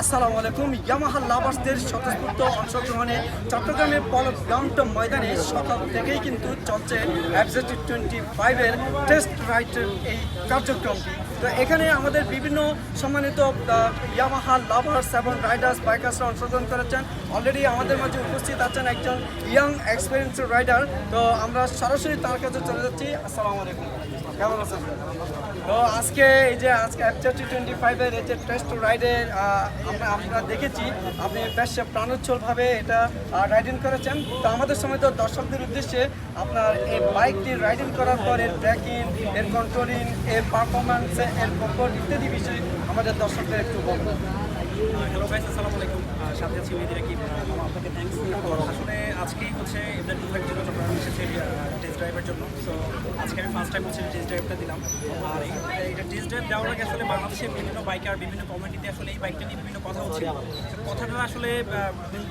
আসসালামু আলাইকুম। ইয়ামাহা লাভার্সদের স্বতঃস্ফূর্ত অংশগ্রহণে চট্টগ্রামের পলক গ্রাউন্ড ময়দানে সকাল থেকেই কিন্তু চলছে অ্যাবজেটি টোয়েন্টি ফাইভের টেস্ট রাইডের এই কার্যক্রমটি। তো এখানে আমাদের বিভিন্ন সম্মানিত ইয়ামাহা লাভার্স এবং রাইডার্স বাইকার্সরা অংশগ্রহণ করেছেন। অলরেডি আমাদের মাঝে উপস্থিত আছেন একজন ইয়াং এক্সপিরিয়েন্স রাইডার তো আমরা সরাসরি তার কাছে চলে যাচ্ছি। আসসালামু আলাইকুম। কেমন আছেন? তো আজকে এই যে আজকে টি টোয়েন্টি ফাইভের এই যে টেস্ট রাইডে আমরা আমরা দেখেছি আপনি বেশ প্রাণোচ্ছলভাবে এটা রাইডিং করেছেন। তো আমাদের সময় তো দর্শকদের উদ্দেশ্যে আপনার এই বাইকটি রাইডিং করার পর এর ব্রেকিং এর কন্ট্রোলিং এর পারফরমেন্স এর কমফোর্ট ইত্যাদি বিষয়ে আমাদের দর্শকদের একটু বলবেন হ্যালো গাইস আসসালামু আলাইকুম। সাথে আছি রাকিব। আহ, আপনাকে থ্যাঙ্কস আসলে আজকেই হচ্ছে এদের টুকটাক জন্য চট্টগ্রাম এসেছে টেস্ট ড্রাইভের জন্য। সো আজকে আমি ফার্স্ট টাইম হচ্ছে টেস্ট ড্রাইভটা দিলাম। আর এটা টেস্ট ড্রাইভ দেওয়ার আগে আসলে বাংলাদেশের বিভিন্ন বাইকার বিভিন্ন কমিটিতে আসলে এই বাইকটা নিয়ে বিভিন্ন কথা কথাটা আসলে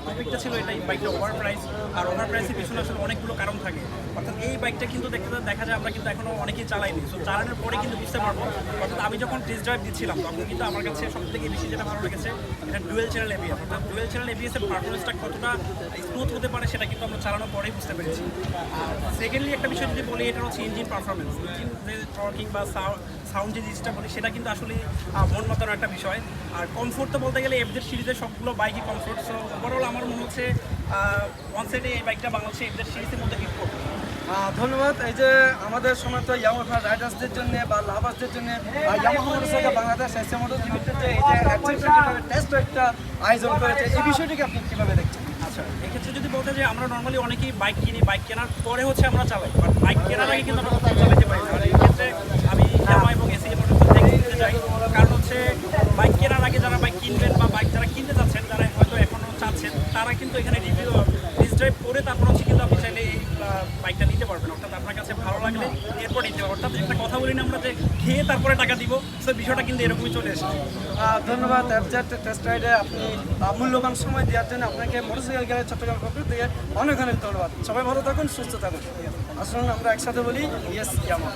টপিকটা ছিল এটা এই বাইকটা ওভার প্রাইস আর ওভার প্রাইসের পিছনে আসলে অনেকগুলো কারণ থাকে। অর্থাৎ এই বাইকটা কিন্তু দেখতে দেখা যায় আমরা কিন্তু এখনও অনেকেই চালাইনি। সো চালানোর পরে কিন্তু বুঝতে পারব। অর্থাৎ আমি যখন টেস্ট ড্রাইভ দিচ্ছিলাম, তখন কিন্তু আমার কাছে সব থেকে বেশি যেটা ভালো লেগেছে, এটা ডুয়েল চ্যানেল এবিএস অর্থাৎ ডুয়েল চ্যানেল এবিএস এর পারফরমেন্সটা কতটা স্মুথ হতে পারে সেটা কিন্তু আমরা চালানোর পরেই বুঝতে পেরেছি। আর সেকেন্ডলি একটা বিষয় যদি বলি, এটা হচ্ছে ইঞ্জিন পারফরমেন্স ইঞ্জিন টর্কিং বা সাউন্ড যে জিনিসটা বলি সেটা কিন্তু আসলে মন মাতানোর একটা বিষয়। আর কমফোর্ট তো বলতে গেলে এফদের সিরিজের সবগুলো বাইকই কমফোর্ট সো ওভারঅল আমার মনে হচ্ছে ওয়ান সাইডে এই বাইকটা বাংলাদেশে এফদের সিরিজের মধ্যে হিট করবে। ধন্যবাদ। এই যে আমাদের সময় তো ইয়ামাহা রাইডার্সদের জন্য বা লাভার্সদের জন্য ইয়ামাহা মোটরসাইকেল বাংলাদেশ এসে মোটর লিমিটেড যে এই যে টেস্ট একটা আয়োজন করেছে এই বিষয়টিকে আপনি কীভাবে দেখছেন? আচ্ছা এক্ষেত্রে যদি বলতে যে আমরা নর্মালি অনেকেই বাইক কিনি বাইক কেনার পরে হচ্ছে আমরা চালাই বাট বাইক কেনার আগে কিন্তু আমরা কখনো চালাতে পারি না আর এই ক্ষেত্রে আমি ইয়ামা এবং এসি মোটর থেকে দিতে চাই কারণ হচ্ছে বাইক কেনার আগে যারা বাইক কিনবেন বা বাইক যারা কিনতে চাচ্ছেন যারা হয়তো এখনও চাচ্ছেন, তারা কিন্তু এখানে রিভিউ টেস্ট ড্রাইভ করে তারপর হচ্ছে কিন্তু আপনি চাইলে এই বাইকটা নিতে পারবেন। অর্থাৎ আপনার কাছে ভালো লাগলে এরপর নিতে পারবেন। অর্থাৎ একটা কথা বলি না আমরা যে খেয়ে তারপরে টাকা দিব সে বিষয়টা কিন্তু এরকমই চলে এসেছে। ধন্যবাদ এফজেড টেস্ট রাইডে আপনি মূল্যবান সময় দেওয়ার জন্য আপনাকে মোটরসাইকেল গেলে চট্টগ্রাম পক্ষ থেকে অনেক অনেক ধন্যবাদ। সবাই ভালো থাকুন, সুস্থ থাকুন। আসুন, আমরা একসাথে বলি ইয়েস ইয়ামা